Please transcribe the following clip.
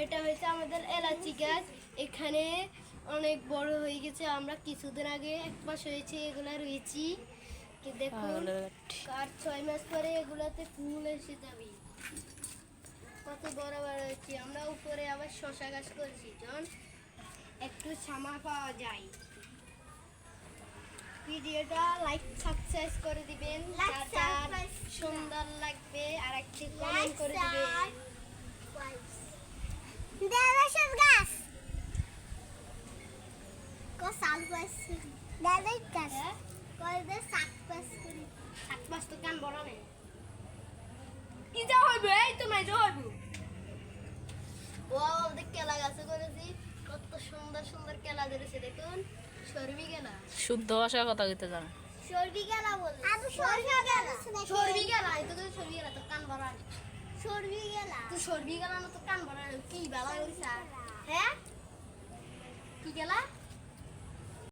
এটা হয়েছে আমাদের এলাচি গাছ। এখানে অনেক বড় হয়ে গেছে। আমরা কিছুদিন আগে এক মাস হয়েছে এগুলা রয়েছি। দেখুন আর ছয় মাস পরে এগুলাতে ফুল এসে যাবে। কত বড় বড় হয়েছে। আমরা উপরে আবার শশা গাছ করেছি যখন একটু ছামা পাওয়া যায়। ভিডিওটা লাইক সাবস্ক্রাইব করে দিবেন. সুন্দর লাগবে আর একটি কমেন্ট করে দিবেন দেড়শো গাছ কো হইবে এই তো হইব ও আমাদের কেলা কত সুন্দর সুন্দর কেলা ধরেছে দেখুন সরবি শুদ্ধ ভাষায় কথা কইতে জানে। সরবি গেলা? বলে আমি সরবি গেলা সরবি কেলা এই তো সরবি কেলা তো কান বড় নেই সরবি গেলা তো সরবি না তো কান বড় কি বেলা হইছে হ্যাঁ কি কেলা